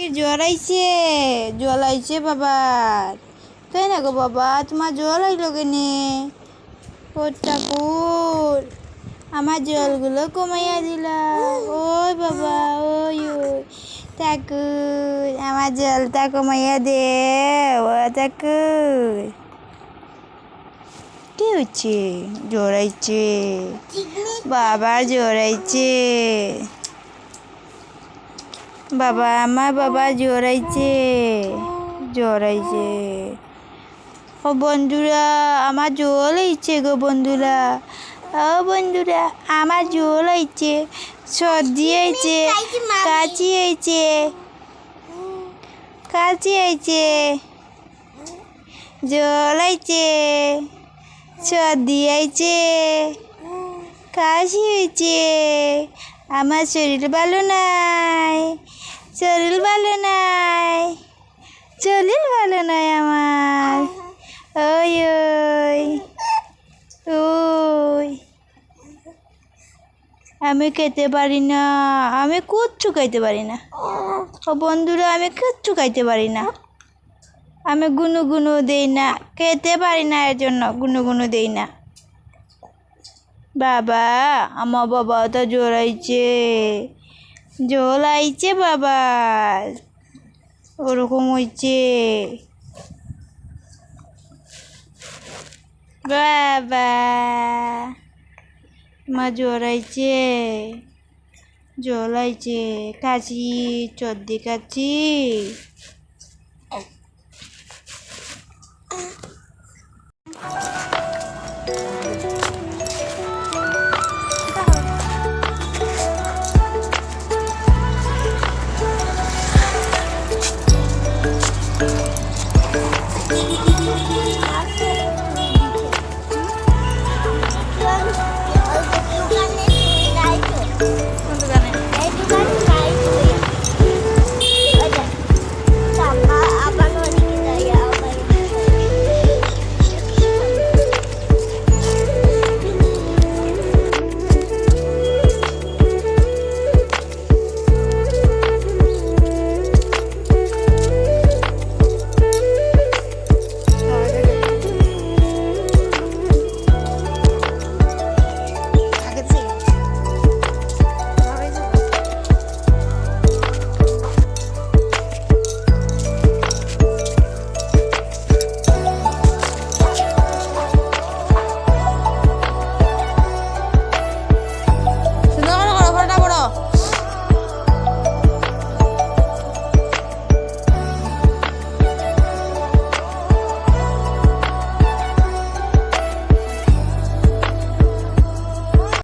কি জ্বর আইছে? জল আইছে বাবা তাই না গো বাবা? তোমার জল আইলো কেনে? ও ঠাকুর আমার জলগুলো কমাইয়া দিলা। ওই বাবা ওই ওই। ঠাকুর আমার জলটা কমাইয়া দে। ও ঠাকুর। কি হচ্ছে জ্বর জোরাইছে বাবা জোরাইছে বাবা আমার বাবা জোরাইছে জোরাইছে ও বন্ধুরা আমার জল হইছে গো বন্ধুরা। ও বন্ধুরা আমার জল হইছে সর্দি হয়েছে কাচি হয়েছে কাচি হয়েছে জল হয়েছে সর্দি হয়েছে কাশি হয়েছে আমার শরীর ভালো নাই। শরীর ভালো নাই শরীর ভালো নাই আমার। ওই ওই ওই। আমি খেতে পারি না, আমি কিচ্ছু খাইতে পারি না। ও বন্ধুরা, আমি কিচ্ছু খাইতে পারি না। আমি গুনু গুনু দেই না, খেতে পারি না এর জন্য, গুনু গুনু দেই না। বাবা, আমার বাবা তো জোরাইছে জল আইছে বাবার। ওরকম হইছে। বাবা। মা জ্বর আইছে। জল আইছে। কাশি চর্দি কাশি Música